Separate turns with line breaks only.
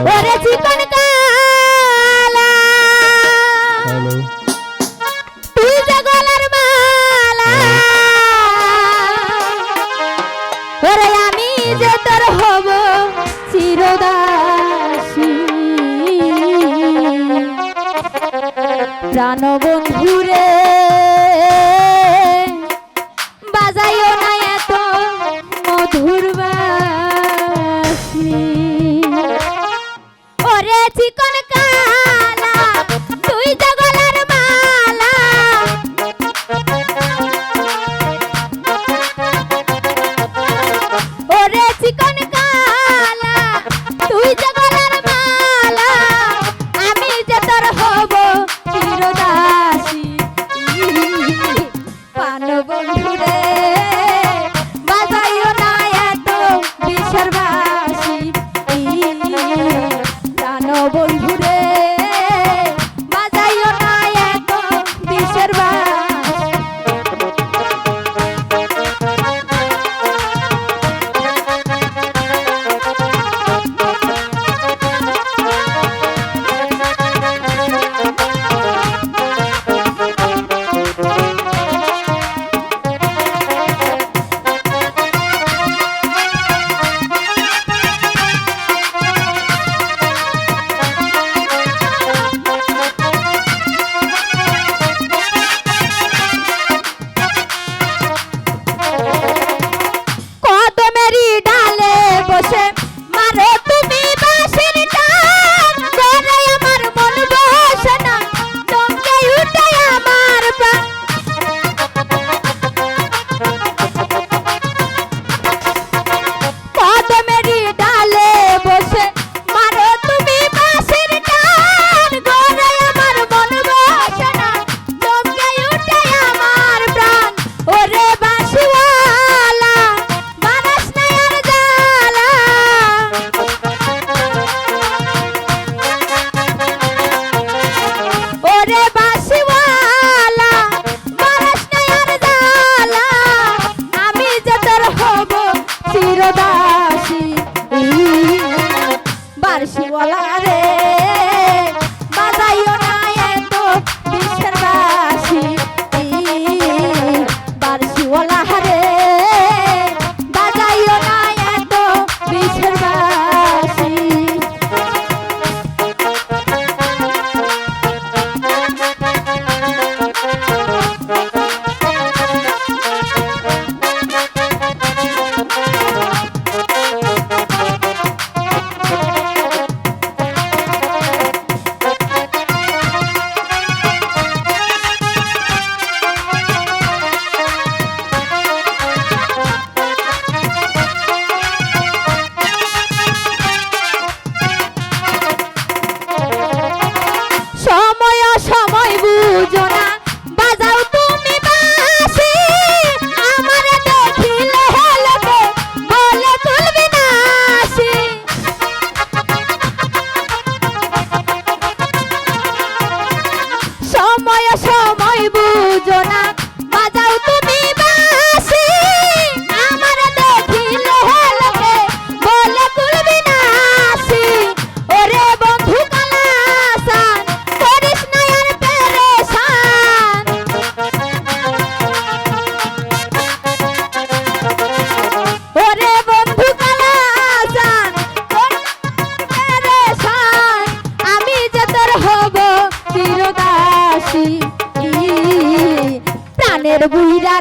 ওরে চিকন কালা। তুই যে গলার মালা। ওরে আমি যে তোর হব চিরদাসী। প্রাণ বন্ধুরে চিকন বন্ধুরে বার্ষিওয়ালা রে প্রাণের বুইরা